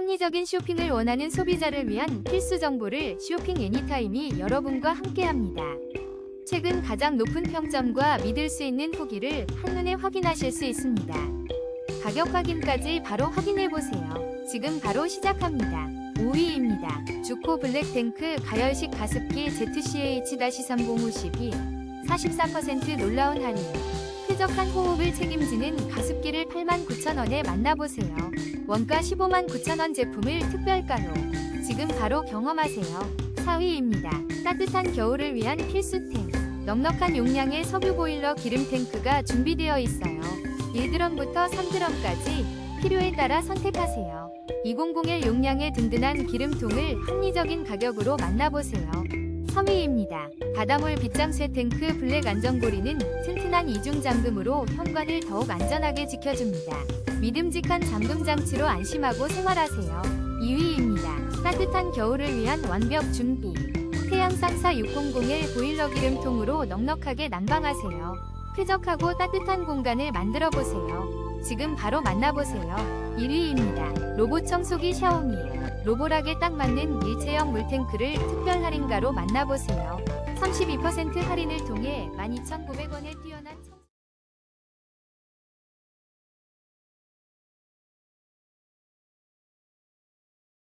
합리적인 쇼핑을 원하는 소비자를 위한 필수 정보를 쇼핑 애니타임이 여러분과 함께합니다. 최근 가장 높은 평점과 믿을 수 있는 후기를 한눈에 확인하실 수 있습니다. 가격 확인까지 바로 확인해 보세요. 지금 바로 시작합니다. 5위입니다. 주코 블랙탱크 가열식 가습기 ZCH-30512 44% 놀라운 할인. 쾌적한 호흡을 책임지는 가습기를 89,000원에 만나보세요. 원가 159,000원 제품을 특별가로 지금 바로 경험하세요. 4위입니다. 따뜻한 겨울을 위한 필수템. 넉넉한 용량의 석유 보일러 기름 탱크가 준비되어 있어요. 1드럼부터 3드럼까지 필요에 따라 선택하세요. 200의 용량의 든든한 기름통을 합리적인 가격으로 만나보세요. 3위입니다. 바다몰 빗장쇠 탱크 블랙 안전고리는 튼튼한 이중 잠금으로 현관을 더욱 안전하게 지켜줍니다. 믿음직한 잠금 장치로 안심하고 생활하세요. 2위입니다. 따뜻한 겨울을 위한 완벽 준비. 태양상사 6001 보일러 기름통으로 넉넉하게 난방하세요. 쾌적하고 따뜻한 공간을 만들어 보세요. 지금 바로 만나보세요. 1위입니다. 로봇 청소기 샤오미. 로보락에 딱 맞는 일체형 물탱크를 특별 할인가로 만나보세요. 32% 할인을 통해 12,900원에 뛰어난 청...